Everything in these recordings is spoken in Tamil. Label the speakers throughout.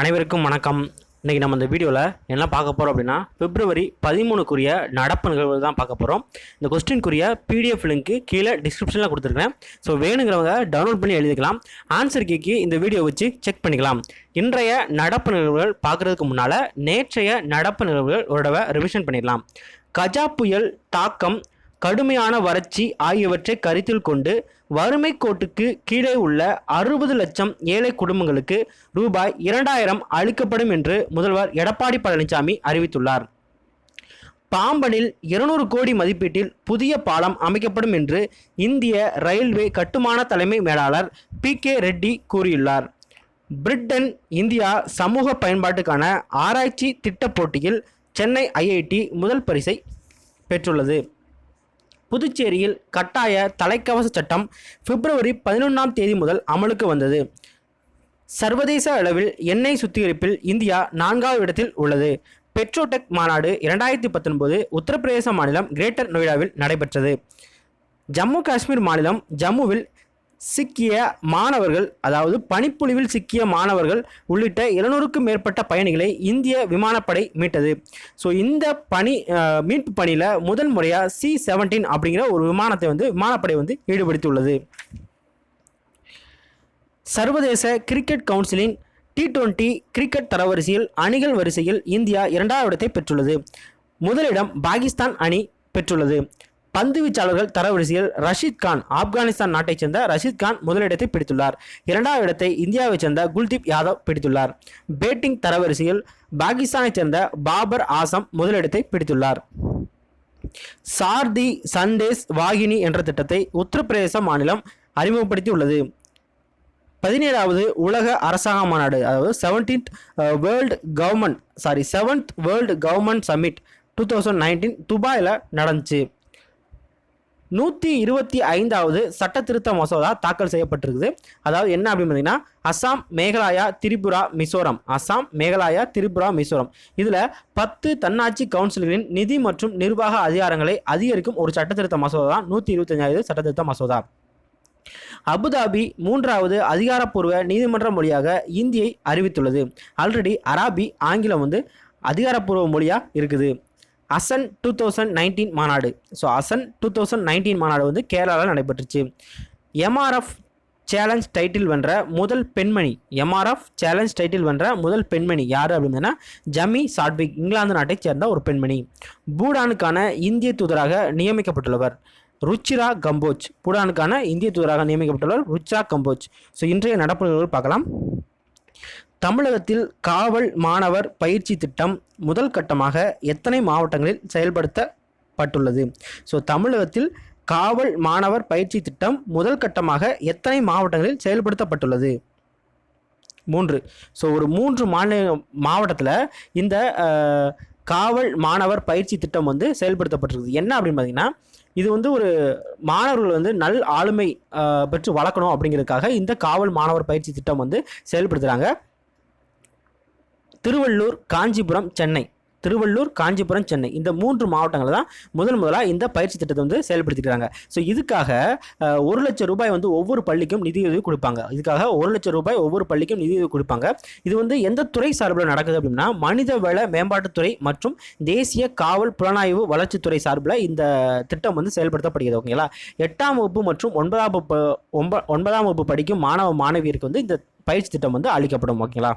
Speaker 1: அனைவருக்கும் வணக்கம். இன்றைக்கி நம்ம இந்த வீடியோவில் என்ன பார்க்க போகிறோம் அப்படின்னா பிப்ரவரி பதிமூணுக்குரிய நடப்பு நிகழ்வு தான் பார்க்க போகிறோம் இந்த கொஸ்டின்குரிய பிடிஎஃப் லிங்க்கு கீழே டிஸ்கிரிப்ஷனில் கொடுத்துருக்கேன் ஸோ வேணுங்கிறவங்க டவுன்லோட் பண்ணி எழுதிக்கலாம். ஆன்சர் கீக்கு இந்த வீடியோ வச்சு செக் பண்ணிக்கலாம். இன்றைய நடப்பு நிகழ்வுகள் பார்க்குறதுக்கு முன்னால் நேற்றைய நடப்பு நிகழ்வுகள் ஒரு தடவை ரிவிஷன் பண்ணிடலாம். கஜா புயல் தாக்கம் கடுமையான வறட்சி ஆகியவற்றை கருத்தில் கொண்டு வறுமை கோட்டுக்கு கீழே உள்ள அறுபது லட்சம் ஏழை குடும்பங்களுக்கு ரூபாய் இரண்டாயிரம் அளிக்கப்படும் என்று முதல்வர் எடப்பாடி பழனிசாமி அறிவித்துள்ளார். பாம்பனில் இருநூறு கோடி மதிப்பீட்டில் புதிய பாலம் அமைக்கப்படும் என்று இந்திய ரயில்வே கட்டுமான தலைமை மேலாளர் பி கே ரெட்டி கூறியுள்ளார். பிரிட்டன் இந்தியா சமூக பயன்பாட்டுக்கான ஆராய்ச்சி திட்டப் போட்டியில் சென்னை ஐஐடி முதல் பரிசை பெற்றுள்ளது. புதுச்சேரியில் கட்டாய தலைக்கவச சட்டம் பிப்ரவரி பதினொன்றாம் தேதி முதல் அமலுக்கு வந்தது. சர்வதேச அளவில் எண்ணெய் சுத்திகரிப்பில் இந்தியா நான்காவது இடத்தில் உள்ளது. பெட்ரோடெக் மாநாடு இரண்டாயிரத்தி பத்தொன்பது உத்தரப்பிரதேச மாநிலம் கிரேட்டர் நொய்டாவில் நடைபெற்றது. ஜம்மு காஷ்மீர் மாநிலம் ஜம்முவில் சிக்கிய மாணவர்கள் அதாவது பனிப்பொழிவில் சிக்கிய மாணவர்கள் உள்ளிட்ட இருநூறுக்கும் மேற்பட்ட பயணிகளை இந்திய விமானப்படை மீட்டது. ஸோ இந்த பணி மீட்பு பணியில் முதல் முறையாக சி செவன்டீன் அப்படிங்கிற ஒரு விமானத்தை வந்து விமானப்படை வந்து ஈடுபடுத்தியுள்ளது. சர்வதேச கிரிக்கெட் கவுன்சிலின் டி டுவெண்ட்டி கிரிக்கெட் தரவரிசையில் அணிகள் வரிசையில் இந்தியா இரண்டாவது இடத்தை பெற்றுள்ளது. முதலிடம் பாகிஸ்தான் அணி பெற்றுள்ளது. பந்து வீச்சாளர்கள் தரவரிசையில் ரஷீத் கான் ஆப்கானிஸ்தான் நாட்டைச் சேர்ந்த ரஷீத் கான் முதலிடத்தை பிடித்துள்ளார். இரண்டாவது இடத்தை இந்தியாவைச் சேர்ந்த குல்தீப் யாதவ் பிடித்துள்ளார். பேட்டிங் தரவரிசையில் பாகிஸ்தானைச் சேர்ந்த பாபர் ஆசம் முதலிடத்தை பிடித்துள்ளார். சார்தி சண்டேஸ் வாகினி என்ற திட்டத்தை உத்தரப்பிரதேச மாநிலம் அறிமுகப்படுத்தி உள்ளது பதினேழாவது உலக அரசாங்க மாநாடு அதாவது seventeenth world government sorry seventh world government summit two thousand nineteen துபாயில் நடந்துச்சு. நூற்றி இருபத்தி ஐந்தாவது சட்ட திருத்த மசோதா தாக்கல் செய்யப்பட்டிருக்குது. அதாவது என்ன அப்படின்னு பார்த்தீங்கன்னா அசாம் மேகாலயா திரிபுரா மிசோரம். அசாம் மேகாலயா திரிபுரா மிசோரம். இதில் பத்து தன்னாட்சி கவுன்சில்களின் நிதி மற்றும் நிர்வாக அதிகாரங்களை அதிகரிக்கும் ஒரு சட்ட திருத்த மசோதா தான் நூற்றி இருபத்தஞ்சாவது சட்ட திருத்த மசோதா. அபுதாபி மூன்றாவது அதிகாரப்பூர்வ நீதிமன்ற மொழியாக இந்தியை அறிவித்துள்ளது. ஆல்ரெடி அராபி ஆங்கிலம் வந்து அதிகாரப்பூர்வ மொழியாக இருக்குது. அசன் டூ தௌசண்ட் நைன்டீன் மாநாடு. So Hasan two thousand nineteen மாநாடு வந்து கேரளாவில் நடைபெற்றுச்சு. எம்ஆர்எஃப் சேலஞ்ச் டைட்டில் வென்ற முதல் பெண்மணி எம்ஆர்எஃப் சேலஞ்ச் டைட்டில் வென்ற முதல் பெண்மணி யார் அப்படின்னா ஜமி சாட்விக் இங்கிலாந்து நாட்டைச் சேர்ந்த ஒரு பெண்மணி. பூடானுக்கான இந்திய தூதராக நியமிக்கப்பட்டுள்ளவர் ருச்சிரா கம்போஜ். பூடானுக்கான இந்திய தூதராக நியமிக்கப்பட்டுள்ளவர் ருச்சிரா கம்போஜ். ஸோ இன்றைய நடப்பு பார்க்கலாம். தமிழகத்தில் காவல் மாணவர் பயிற்சி திட்டம் முதல் கட்டமாக எத்தனை மாவட்டங்களில் செயல்படுத்தப்பட்டுள்ளது? ஸோ தமிழகத்தில் காவல் மாணவர் பயிற்சி திட்டம் முதல் கட்டமாக எத்தனை மாவட்டங்களில் செயல்படுத்தப்பட்டுள்ளது? மூன்று. ஸோ ஒரு மூன்று மாநில மாவட்டத்தில் இந்த காவல் மாணவர் பயிற்சி திட்டம் வந்து செயல்படுத்தப்பட்டிருக்குது. என்ன அப்படின்னு பார்த்தீங்கன்னா இது வந்து ஒரு மாணவர்கள் வந்து நல் ஆளுமை பெற்று வளர்க்கணும் அப்படிங்கிறதுக்காக இந்த காவல் மாணவர் பயிற்சி திட்டம் வந்து செயல்படுத்துகிறாங்க திருவள்ளூர் காஞ்சிபுரம் சென்னை. திருவள்ளூர் காஞ்சிபுரம் சென்னை. இந்த மூன்று மாவட்டங்களில் தான் முதல் முதலாக இந்த பயிற்சி திட்டத்தை வந்து செயல்படுத்திக்கிறாங்க. ஸோ இதுக்காக ஒரு லட்சம் ரூபாய் வந்து ஒவ்வொரு பள்ளிக்கும் நிதியுதவி கொடுப்பாங்க. இதுக்காக ஒரு லட்சம் ரூபாய் ஒவ்வொரு பள்ளிக்கும் நிதியுதவி கொடுப்பாங்க. இது வந்து எந்த துறை சார்பில் நடக்குது அப்படின்னா மனித வள மேம்பாட்டுத்துறை மற்றும் தேசிய காவல் புலனாய்வு வளர்ச்சித்துறை சார்பில் இந்த திட்டம் வந்து செயல்படுத்தப்படுகிறது ஓகேங்களா எட்டாம் வகுப்பு மற்றும் ஒன்பதாம் வகுப்பு ஒன்ப ஒன்பதாம் வகுப்பு படிக்கும் மாணவ மாணவியருக்கு வந்து இந்த பயிற்சி திட்டம் வந்து அளிக்கப்படும் ஓகேங்களா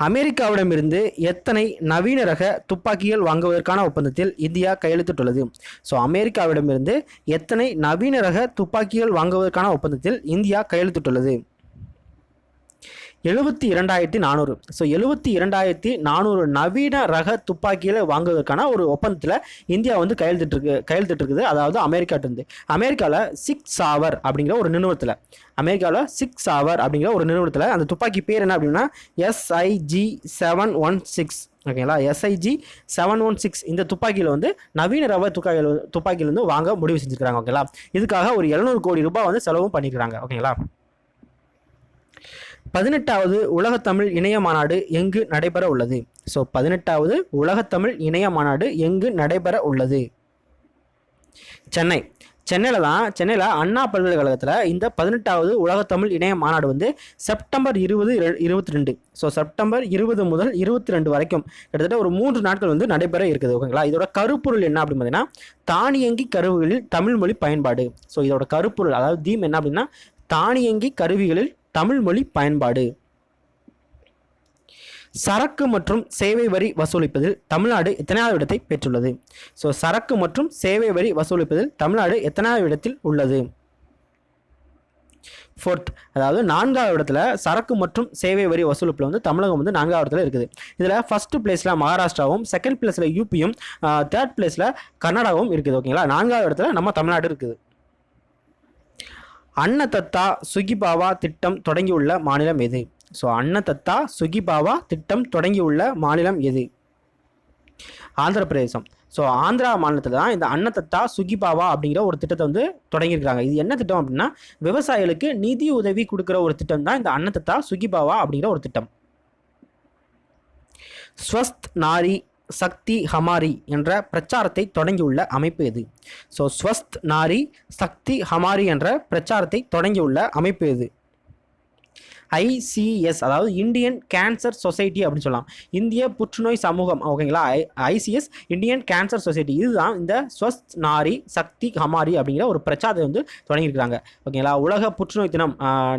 Speaker 1: அமெரிக்காவிடமிருந்து எத்தனை நவீன ரக துப்பாக்கிகள் வாங்குவதற்கான ஒப்பந்தத்தில் இந்தியா கையெழுத்திட்டுள்ளது? ஸோ அமெரிக்காவிடமிருந்து எத்தனை நவீன ரக துப்பாக்கிகள் வாங்குவதற்கான ஒப்பந்தத்தில் இந்தியா கையெழுத்திட்டுள்ளது? எழுபத்தி இரண்டாயிரத்தி நானூறு. ஸோ எழுபத்தி இரண்டாயிரத்தி நானூறு நவீன ரக துப்பாக்கிகளை வாங்குவதற்கான ஒரு ஒப்பந்தத்தில் இந்தியா வந்து கையெழுத்திட்டு கையெழுத்திட்டு அதாவது அமெரிக்காட்டிருந்து அமெரிக்காவில் சிக்ஸ் சாவர் அப்படிங்கிற ஒரு நிறுவனத்தில். அமெரிக்காவில் சிக்ஸ் சாவர் அப்படிங்கிற ஒரு நிறுவனத்தில் அந்த துப்பாக்கி பேர் என்ன அப்படின்னா எஸ்ஐஜி செவன் ஒன் சிக்ஸ் ஓகேங்களா? எஸ்ஐஜி செவன் ஒன் சிக்ஸ் இந்த துப்பாக்கியில் வந்து நவீன ரக துப்பாக்கியில் துப்பாக்கியிலேருந்து வாங்க முடிவு செஞ்சுருக்காங்க ஓகேங்களா? இதுக்காக ஒரு எழுநூறு கோடி ரூபாய் வந்து செலவும் பண்ணிக்கிறாங்க ஓகேங்களா? பதினெட்டாவது உலகத்தமிழ் இணைய மாநாடு எங்கு நடைபெற உள்ளது? ஸோ பதினெட்டாவது உலகத்தமிழ் இணைய மாநாடு எங்கு நடைபெற உள்ளது? சென்னை. சென்னையில் தான் சென்னையில் அண்ணா பல்கலைக்கழகத்தில் இந்த பதினெட்டாவது உலகத்தமிழ் இணைய மாநாடு வந்து செப்டம்பர் இருபது இருபத்தி ரெண்டு ஸோ செப்டம்பர் இருபது முதல் இருபத்தி ரெண்டு வரைக்கும் கிட்டத்தட்ட ஒரு மூன்று நாட்கள் வந்து நடைபெற இருக்குது ஓகேங்களா? இதோட கருப்பொருள் என்ன அப்படின்னு பார்த்தீங்கன்னா தானியங்கி கருவிகளில் தமிழ் மொழி பயன்பாடு. ஸோ இதோட கருப்பொருள் அதாவது தீம் என்ன அப்படின்னா தானியங்கி கருவிகளில் தமிழ் மொழி பயன்பாடு. சரக்கு மற்றும் சேவை வரி வசூலிப்பதில் தமிழ்நாடு எத்தனாவது இடத்தை பெற்றுள்ளது? ஸோ சரக்கு மற்றும் சேவை வரி வசூலிப்பதில் தமிழ்நாடு எத்தனாவது இடத்தில் உள்ளது? ஃபோர்த் அதாவது நான்காவது இடத்துல சரக்கு மற்றும் சேவை வரி வசூலிப்பில் வந்து தமிழகம் வந்து நான்காவது இடத்துல இருக்குது. இதில் ஃபஸ்ட்டு பிளேஸில் மகாராஷ்டிராவும் செகண்ட் பிளேஸில் யூபியும் தேர்ட் பிளேஸில் கர்நாடகாவும் இருக்குது ஓகேங்களா நான்காவது இடத்துல நம்ம தமிழ்நாடு இருக்குது. அன்னதத்தா சுகிபாவா திட்டம் தொடங்கியுள்ள மாநிலம் எது? ஸோ அன்னதத்தா சுகிபாவா திட்டம் தொடங்கியுள்ள மாநிலம் எது? ஆந்திர பிரதேசம் ஸோ ஆந்திரா மாநிலத்தில் தான் இந்த அன்னதத்தா சுகிபாவா அப்படிங்கிற ஒரு திட்டத்தை வந்து தொடங்கியிருக்காங்க இது என்ன திட்டம் அப்படின்னா விவசாயிகளுக்கு நிதி உதவி கொடுக்குற ஒரு திட்டம் தான் இந்த அன்னதத்தா சுகிபாவா அப்படிங்கிற ஒரு திட்டம். ஸ்வஸ்த் நாரி சக்தி ஹமாரி என்ற பிரச்சாரத்தை தொடங்கியுள்ள அமைப்பு எது ஸோ ஸ்வஸ்த் நாரி சக்தி ஹமாரி என்ற பிரச்சாரத்தை தொடங்கியுள்ள அமைப்பு எது ஐசிஎஸ் அதாவது இந்தியன் கேன்சர் சொசைட்டி அப்படின்னு சொல்லலாம். இந்திய புற்றுநோய் சமூகம் ஓகேங்களா? I ICS Indian cancer society. இதுதான் இந்த ஸ்வஸ்த் நாரி சக்தி ஹமாரி அப்படிங்கிற ஒரு பிரச்சாரத்தை வந்து தொடங்கியிருக்காங்க ஓகேங்களா? உலக புற்றுநோய் தினம்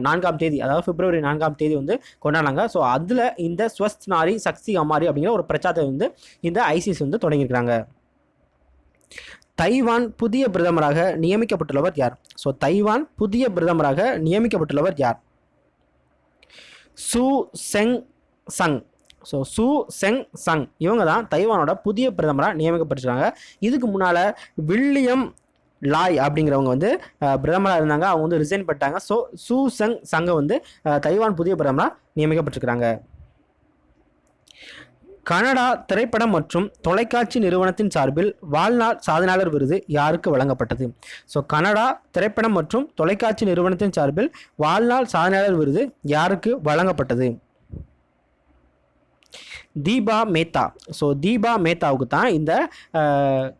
Speaker 1: நான்காம் தேதி அதாவது பிப்ரவரி நான்காம் தேதி வந்து கொண்டாடினாங்க ஸோ அதில் இந்த ஸ்வஸ்த் நாரி சக்தி ஹமாரி அப்படிங்கிற ஒரு பிரச்சாரத்தை வந்து இந்த ஐசிஎஸ் வந்து தொடங்கியிருக்கிறாங்க. தைவான் புதிய பிரதமராக நியமிக்கப்பட்டுள்ளவர் யார்? ஸோ தைவான் புதிய பிரதமராக நியமிக்கப்பட்டுள்ளவர் யார்? சு செங் சங். ஸோ சு செங் சங். இவங்க தான் தைவானோட புதிய பிரதமராக நியமிக்கப்பட்டிருக்காங்க. இதுக்கு முன்னால் வில்லியம் லாய் அப்படிங்கிறவங்க வந்து பிரதமராக இருந்தாங்க. அவங்க வந்து ரிசைன் பண்ணிட்டாங்க. ஸோ சு செங் சங்கை வந்து தைவான் புதிய பிரதமராக நியமிக்கப்பட்டிருக்கிறாங்க. கனடா திரைப்படம் மற்றும் தொலைக்காட்சி நிறுவனத்தின் சார்பில் வாழ்நாள் சாதனையாளர் விருது யாருக்கு வழங்கப்பட்டது? ஸோ கனடா திரைப்படம் மற்றும் தொலைக்காட்சி நிறுவனத்தின் சார்பில் வாழ்நாள் சாதனையாளர் விருது யாருக்கு வழங்கப்பட்டது? தீபா மேத்தா. ஸோ தீபா மேத்தாவுக்கு தான் இந்த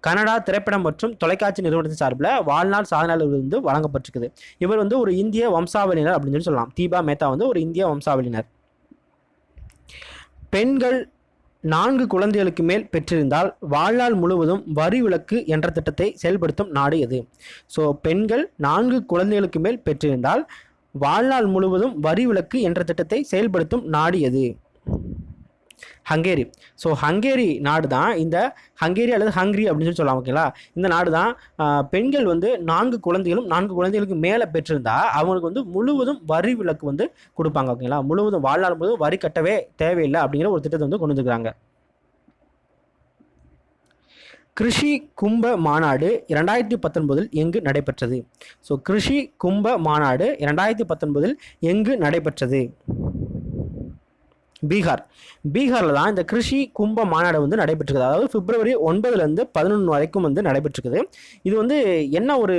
Speaker 1: கனடா திரைப்படம் மற்றும் தொலைக்காட்சி நிறுவனத்தின் சார்பில் வாழ்நாள் சாதனையாளர் விருது வந்து வழங்கப்பட்டிருக்குது. இவர் வந்து ஒரு இந்திய வம்சாவளியினர் அப்படின்னு சொல்லி சொல்லலாம். தீபா மேத்தா வந்து ஒரு இந்திய வம்சாவளியினர். பெண்கள் நான்கு குழந்தைகளுக்கு மேல் பெற்றிருந்தால் வாழ்நாள் முழுவதும் வரி விலக்கு என்ற திட்டத்தை செயல்படுத்தும் நாடு எது? ஸோ பெண்கள் நான்கு குழந்தைகளுக்கு மேல் பெற்றிருந்தால் வாழ்நாள் முழுவதும் வரி விலக்கு என்ற திட்டத்தை செயல்படுத்தும் நாடு எது? ஹங்கேரி. ஸோ ஹங்கேரி நாடு தான் இந்த ஹங்கேரி அல்லது ஹங்கரி அப்படின்னு சொல்லி சொல்லலாம் ஓகேங்களா? இந்த நாடு தான் பெண்கள் வந்து நான்கு குழந்தைகளும் நான்கு குழந்தைகளுக்கு மேலே பெற்றிருந்தா அவங்களுக்கு வந்து முழுவதும் வரி விலக்கு வந்து கொடுப்பாங்க ஓகேங்களா? முழுவதும் வாழ்நாள் முழுவதும் வரி கட்டவே தேவையில்லை அப்படிங்கிற ஒரு திட்டத்தை வந்து கொண்டு வந்துருக்காங்க கிருஷி கும்ப மாநாடு இரண்டாயிரத்தி பத்தொன்பதில் எங்கு நடைபெற்றது? ஸோ கிருஷி கும்ப மாநாடு இரண்டாயிரத்தி பத்தொன்பதில் எங்கு நடைபெற்றது? பீகார். பீகாரில் தான் இந்த கிருஷி கும்ப மாநாடு வந்து நடைபெற்றிருக்குது. அதாவது பிப்ரவரி ஒன்பதுலேருந்து பதினொன்று வரைக்கும் வந்து நடைபெற்றிருக்குது. இது வந்து என்ன ஒரு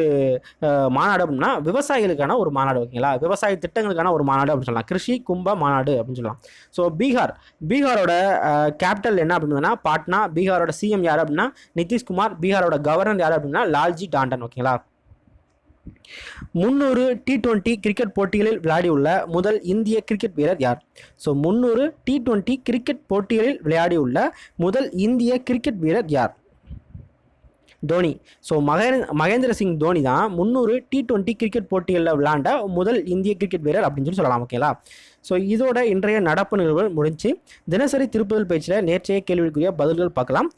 Speaker 1: மாநாடு அப்படின்னா விவசாயிகளுக்கான ஒரு மாநாடு ஓகேங்களா? விவசாய திட்டங்களுக்கான ஒரு மாநாடு அப்படின்னு சொல்லலாம். கிருஷி கும்ப மாநாடு அப்படின்னு சொல்லலாம். ஸோ பீகார். பீகாரோட கேபிட்டல் என்ன அப்படின்னா பாட்னா. பீகாரோட சிஎம் யார் அப்படின்னா நிதிஷ்குமார். பீகாரோட கவர்னர் யார் அப்படின்னா லால்ஜி டாண்டன் ஓகேங்களா? முந்நூறு டி டுவெண்ட்டி கிரிக்கெட் போட்டிகளில் விளையாடியுள்ள முதல் இந்திய கிரிக்கெட் வீரர் யார்? ஸோ முந்நூறு டி டுவெண்ட்டி கிரிக்கெட் போட்டிகளில் விளையாடியுள்ள முதல் இந்திய கிரிக்கெட் வீரர் யார்? தோனி. ஸோ மகேந்திர மகேந்திர சிங் தோனி தான் முந்நூறு டி டுவெண்ட்டி கிரிக்கெட் போட்டிகளில் விளாண்ட முதல் இந்திய கிரிக்கெட் வீரர் அப்படின்னு சொல்லி சொல்லலாம் ஓகேங்களா ஸோ இதோட இன்றைய நடப்பு நிகழ்வுகள் முடிஞ்சு தினசரி திருப்புதல் பேச்சில் நேற்றைய கேள்விக்குரிய பதில்கள் பார்க்கலாம்.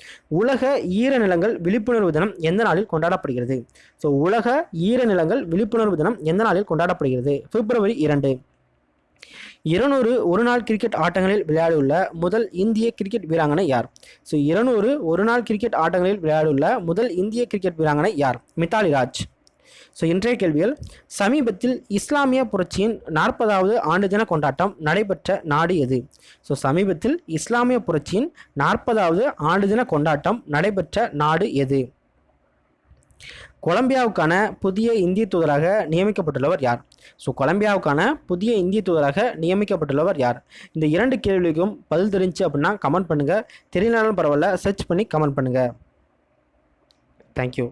Speaker 1: உலக ஈரநிலங்கள் விழிப்புணர்வு தினம் எந்த நாளில் கொண்டாடப்படுகிறது? ஸோ உலக ஈரநிலங்கள் விழிப்புணர்வு தினம் எந்த நாளில் கொண்டாடப்படுகிறது? பிப்ரவரி இரண்டு. இருநூறு ஒரு நாள் கிரிக்கெட் ஆட்டங்களில் விளையாடியுள்ள முதல் இந்திய கிரிக்கெட் வீராங்கனை யார்? ஸோ இருநூறு ஒருநாள் கிரிக்கெட் ஆட்டங்களில் விளையாடியுள்ள முதல் இந்திய கிரிக்கெட் வீராங்கனை யார்? மித்தாலி ராஜ் ஸோ இன்றைய கேள்விகள் சமீபத்தில் இஸ்லாமிய புரட்சியின் நாற்பதாவது ஆண்டு தின கொண்டாட்டம் நடைபெற்ற நாடு எது? ஸோ சமீபத்தில் இஸ்லாமிய புரட்சியின் நாற்பதாவது ஆண்டு தின கொண்டாட்டம் நடைபெற்ற நாடு எது? கொலம்பியாவுக்கான புதிய இந்திய தூதராக நியமிக்கப்பட்டுள்ளவர் யார்? ஸோ கொலம்பியாவுக்கான புதிய இந்திய தூதராக நியமிக்கப்பட்டுள்ளவர் யார்? இந்த இரண்டு கேள்விக்கும் பதில் தெரிஞ்சு அப்படின்னா கமெண்ட் பண்ணுங்கள் தெரியலனாலும் பரவாயில்ல சர்ச் பண்ணி கமெண்ட் பண்ணுங்கள் தேங்க்யூ